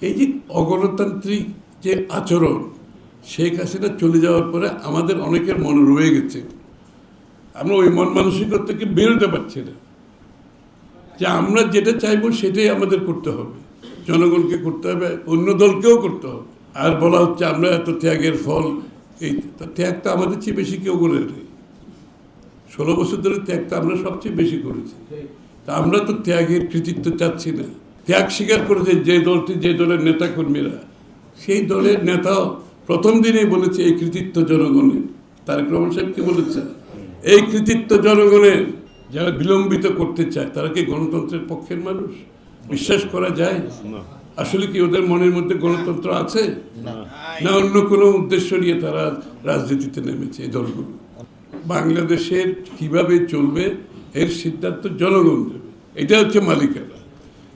এই যে অগণতান্ত্রিক যে আচরণ, শেখ হাসিনা চলে যাওয়ার পরে আমাদের অনেকের মন রয়ে গেছে। আমরা ওই মন মানসিকতা থেকে বেরোতে পারছি না। যে আমরা যেটা চাইব সেটাই আমাদের করতে হবে। জনগণকে করতে হবে, অন্য দলকেও করতে হবে। আর বলা হচ্ছে আমরা এত ত্যাগের ফল, এই তা ত্যাগটা আমাদের চেয়ে বেশি কেউ করে নেই। ষোলো বছর ধরে ত্যাগটা আমরা সবচেয়ে বেশি করেছি। তা আমরা তো ত্যাগের কৃতিত্ব চাচ্ছি না। ত্যাগ স্বীকার করেছে যে দলটি যে দলের নেতা কর্মীরা সেই দলের নেতাও প্রথম দিনেই বলেছে এই কৃতিত্ব জনগণের। তারেক রহমান সাহেব কি বলেছে? এই কৃতিত্ব জনগণের যারা বিলম্বিত করতে চায় তারা কি গণতন্ত্রের পক্ষের মানুষ? বিশ্বাস করা যায়? আসলে কি ওদের মনের মধ্যে গণতন্ত্র আছে? না। অন্য কোনো উদ্দেশ্য নিয়ে তারা রাজনীতিতে নেমেছে এই দলগুলো? বাংলাদেশের কীভাবে চলবে এর সিদ্ধান্ত জনগণ দেবে এটা হচ্ছে মালিকানা।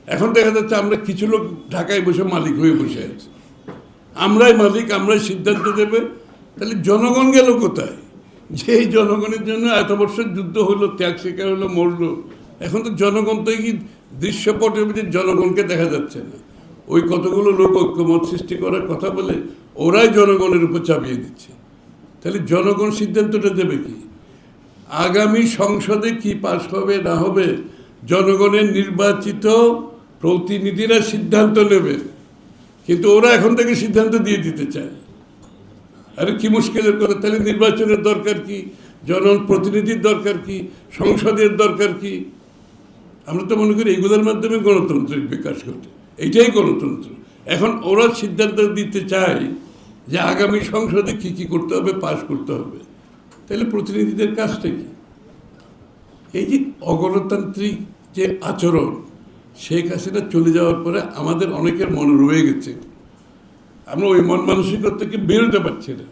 এখন দেখা যাচ্ছে আমরা কিছু লোক ঢাকায় বসে মালিক হয়ে বসে আছি। আমরাই মালিক, আমরাই সিদ্ধান্ত দেবে তাহলে জনগণ গেল কোথায়? যে জনগণের জন্য এত বছর যুদ্ধ হলো, ত্যাগ শিকার হলো, মরলো, এখন তো জনগণ তো কি দৃশ্যপটের মধ্যে জনগণকে দেখা যাচ্ছে না। ওই কতগুলো লোক ঐক্যমত সৃষ্টি করার কথা বলে ওরাই জনগণের উপর চাপিয়ে দিচ্ছে। তাহলে জনগণ সিদ্ধান্তটা দেবে কি? আগামী সংসদে কি পাশ হবে, না হবে, জনগণের নির্বাচিত প্রতিনিধিরা সিদ্ধান্ত নেবে, কিন্তু ওরা এখন থেকে সিদ্ধান্ত দিয়ে দিতে চায়। আরে কি মুশকিলের কথা, তাহলে নির্বাচনের দরকার কি? জনগণ প্রতিনিধির দরকার কি? সংসদের দরকার কি? আমরা তো মনে করি এগুলোর মাধ্যমে গণতন্ত্রের বিকাশ ঘটে। এইটাই গণতন্ত্র। এখন ওরা সিদ্ধান্ত দিতে চায় যে আগামী সংসদে কি কি করতে হবে, পাশ করতে হবে। তাহলে প্রতিনিধিদের কাজটা কি? এই যে অগণতান্ত্রিক যে আচরণ শেখ হাসিনা চলে যাওয়ার পরে আমাদের অনেকের মনে রয়ে গেছে। আমরা ওই মন মানসিকতা থেকে বেরোতে পারছি না।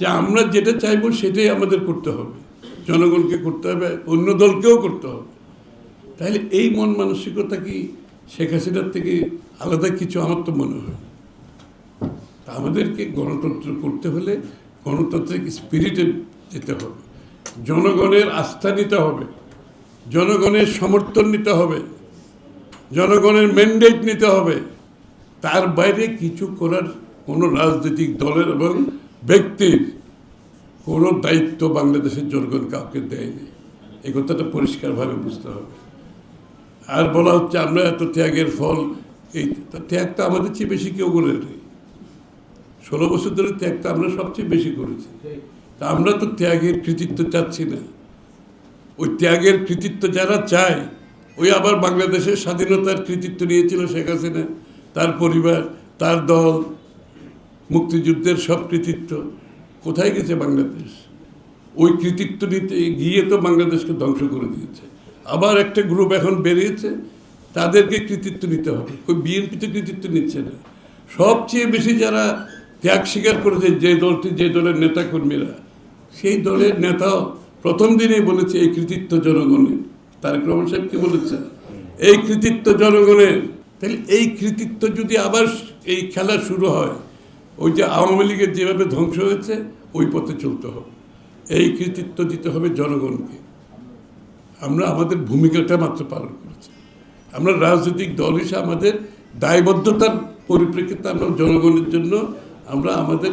যে আমরা যেটা চাইব সেটাই আমাদের করতে হবে। জনগণকে করতে হবে, অন্য দলকেও করতে হবে। তাহলে এই মন মানসিকতা কি শেখ হাসিনার থেকে আলাদা কিছু আমার তো মনে হয় আমাদেরকে গণতন্ত্র করতে হলে গণতান্ত্রিক স্পিরিটে যেতে হবে। জনগণের আস্থা নিতে হবে। জনগণের সমর্থন নিতে হবে, জনগণের ম্যান্ডেট নিতে হবে। তার বাইরে কিছু করার কোনো রাজনৈতিক দলের এবং ব্যক্তির কোনো দায়িত্ব বাংলাদেশের জনগণ কাউকে দেয়নি। এই কথাটা পরিষ্কারভাবে বুঝতে হবে। আর বলা হচ্ছে, আমরা এত ত্যাগের ফল, এই তা ত্যাগটা আমাদের চেয়ে বেশি কেউ করে নেই। ষোলো বছর ধরে ত্যাগটা আমরা সবচেয়ে বেশি করেছি। তা আমরা তো ত্যাগের কৃতিত্ব চাচ্ছি না। ওই ত্যাগের কৃতিত্ব যারা চায়, ওই আবার বাংলাদেশের স্বাধীনতার কৃতিত্ব নিয়েছিল শেখ হাসিনা, তার পরিবার, তার দল, মুক্তিযুদ্ধের সব কৃতিত্ব। কোথায় গেছে বাংলাদেশ? ওই কৃতিত্ব নিতে গিয়ে তো বাংলাদেশকে ধ্বংস করে দিয়েছে। আবার একটা গ্রুপ এখন বেরিয়েছে, তাদেরকে কৃতিত্ব নিতে হবে। ওই বিএনপিতে কৃতিত্ব নিচ্ছে না। সবচেয়ে বেশি যারা ত্যাগ স্বীকার করেছে যে দলটি, যে দলের নেতাকর্মীরা, সেই দলের নেতাও প্রথম দিনেই বলেছে, এই কৃতিত্ব জনগণের। তারেক রহমান সাহেব কি বলেছে? এই কৃতিত্ব জনগণের। তাহলে এই কৃতিত্ব যদি আবার এই খেলা শুরু হয়, ওই যে আওয়ামী লীগের যেভাবে ধ্বংস হয়েছে, ওই পথে চলতে হবে। এই কৃতিত্ব দিতে হবে জনগণকে। আমরা আমাদের ভূমিকাটা মাত্র পালন করেছি। আমরা রাজনৈতিক দল হিসেবে আমাদের দায়বদ্ধতার পরিপ্রেক্ষিতে আমরা জনগণের জন্য আমরা আমাদের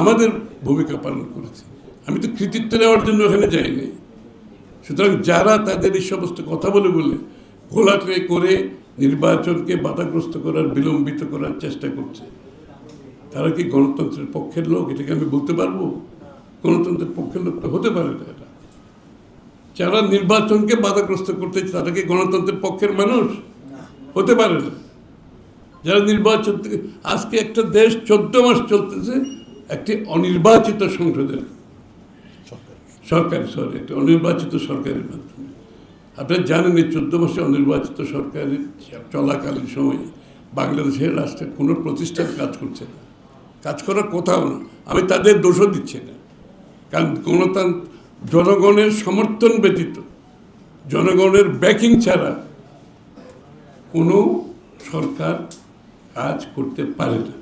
আমাদের ভূমিকা পালন করেছি। আমি তো কৃতিত্ব নেওয়ার জন্য ওখানে যাইনি। সুতরাং যারা তাদের এই সমস্ত কথা বলে বলে ঘোলাটে করে নির্বাচনকে বাধাগ্রস্ত করার, বিলম্বিত করার চেষ্টা করছে, তারা কি গণতন্ত্রের পক্ষের লোক? এটাকে আমি বলতে পারব? গণতন্ত্রের পক্ষের লোক তো হতে পারে না এটা। যারা নির্বাচনকে বাধাগ্রস্ত করতে তারা কি গণতন্ত্রের পক্ষের মানুষ? হতে পারে না। যারা নির্বাচন থেকে আজকে একটা দেশ চোদ্দ মাস চলতেছে, একটি অনির্বাচিত সংসদের সরকার সরি একটি অনির্বাচিত সরকারের মাধ্যমে। আপনারা জানেন এই চোদ্দ মাসে অনির্বাচিত সরকারের চলাকালীন সময়ে বাংলাদেশের রাষ্ট্রের কোনো প্রতিষ্ঠান কাজ করছে না। কাজ করার কোথাও না। আমি তাদের দোষও দিচ্ছি না। কারণ গণতন্ত্র, জনগণের সমর্থন ব্যতীত, জনগণের ব্যাকিং ছাড়া কোনো সরকার কাজ করতে পারে না।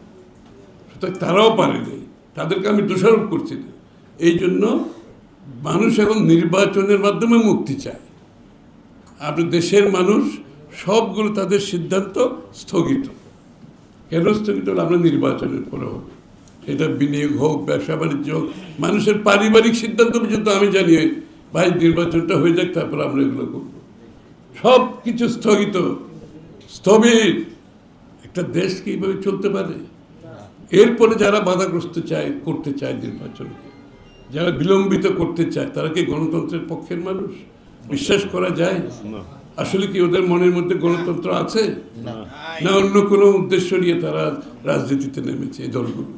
সুতরাং তারাও পারে নাই। তাদেরকে আমি দোষারোপ করছি না। এই জন্য মানুষ এখন নির্বাচনের মাধ্যমে মুক্তি চায়। আপনার দেশের মানুষ, সবগুলো তাদের সিদ্ধান্ত স্থগিত। কেন স্থগিত হলো? আমরা নির্বাচনের পরে হবে সেটা বিনিয়োগ হোক, ব্যবসা বাণিজ্য হোক, মানুষের পারিবারিক সিদ্ধান্ত পর্যন্ত আমি জানি, ভাই, নির্বাচনটা হয়ে যাক, তারপর আমরা এগুলো করব। সব কিছু স্থগিত, স্থবির। একটা দেশ কীভাবে চলতে পারে? এরপরে যারা বাধাগ্রস্ত চায়, করতে চায় নির্বাচনকে। যারা বিলম্বিত করতে চায় তারা কি গণতন্ত্রের পক্ষের মানুষ? বিশ্বাস করা যায়? আসলে কি ওদের মনের মধ্যে গণতন্ত্র আছে? না অন্য কোনো উদ্দেশ্য নিয়ে তারা রাজনীতিতে নেমেছে এই দলগুলো?